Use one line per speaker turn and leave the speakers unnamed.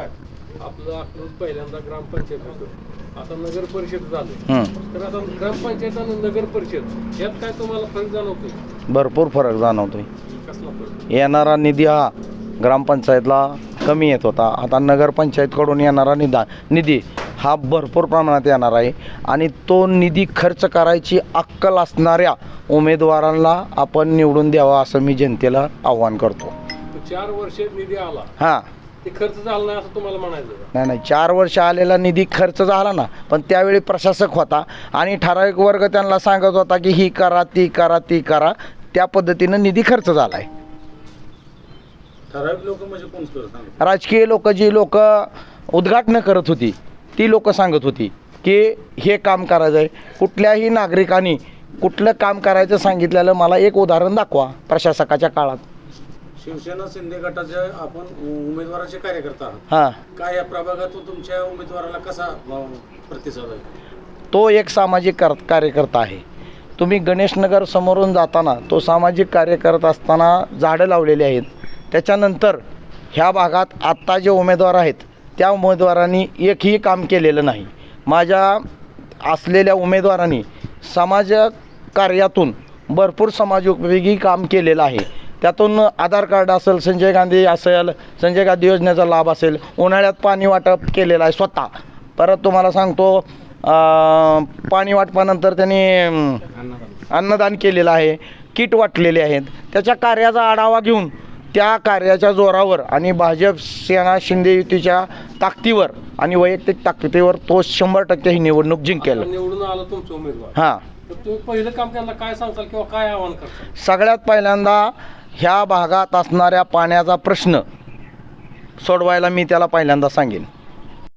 आपलं अकलूज पहिल्यांदा ग्रामपंचायत होतं. आता नगर परिषद झालं.
हं.
तर आता ग्रामपंचायत आणि नगर परिषद यात काय तुम्हाला फरक जाणवतोय?
भरपूर फरक जाणवतोय.
कसला फरक?
येणारा निधी हा ग्रामपंचायतला कमी येत होता. आता नगरपंचायतकडून येणारा निदा निधी हा भरपूर प्रमाणात येणार आहे. आणि तो निधी खर्च करायची अक्कल असणाऱ्या उमेदवारांना आपण निवडून द्यावा असं मी जनतेला आव्हान करतो.
चार वर्ष निधी आला.
हां.
ते खर्च झाला नाही असं तुम्हाला म्हणायचं का?
नाही नाही चार वर्ष आलेला निधी खर्च झाला ना पण त्यावेळी प्रशासक होता आणि ठराविक वर्ग त्यांना सांगत होता की ही करा ती करा ती करा. त्या पद्धतीनं निधी खर्च झाला आहे
ठराविक लोक म्हणजे कोण करत? सांगा.
राजकीय लोक जी लोक उद्घाटनं करत होती ती लोक सांगत होती की हे काम करायचं आहे कुठल्याही नागरिकांनी कुठलं काम करायचं सांगितलेलं मला एक उदाहरण दाखवा प्रशासकाच्या काळात.
शिवसेना शिंदे गटाचे आपण उमेदवाराचे कार्यकर्ता आहात.
हां.
काय या प्रभागातून तुमच्या उमेदवाराला कसा अ, प्रतिसाद आहे?
तो एक सामाजिक कर कार्यकर्ता आहे. तुम्ही गणेशनगर समोरून जाताना तो सामाजिक कार्यकर्ता असताना झाडं लावलेली आहेत. त्याच्यानंतर ह्या भागात आत्ता जे उमेदवार आहेत त्या उमेदवारांनी एकही काम केलेलं नाही. माझ्या असलेल्या उमेदवारांनी समाज कार्यातून भरपूर समाजोपयोगी काम केलेलं आहे. त्यातून आधार कार्ड असेल संजय गांधी असेल संजय गांधी योजनेचा लाभ असेल उन्हाळ्यात पाणी वाटप केलेलं आहे स्वतः. परत तुम्हाला सांगतो पाणी वाटपानंतर त्यांनी अन्नदान केलेलं आहे किट वाटलेले आहेत. त्याच्या कार्याचा आढावा घेऊन त्या कार्याच्या जोरावर आणि भाजप सेना शिंदे युतीच्या ताकदीवर आणि वैयक्तिक ताकदीवर तो शंभर टक्के ही निवडणूक जिंकेल.
निवडून आला तुमचा उमेदवार.
हां.
पहिलं काम त्यांना काय सांगताल किंवा काय आव्हान
सगळ्यात पहिल्यांदा ह्या भागात असणाऱ्या पाण्याचा प्रश्न सोडवायला मी त्याला पहिल्यांदा सांगेन.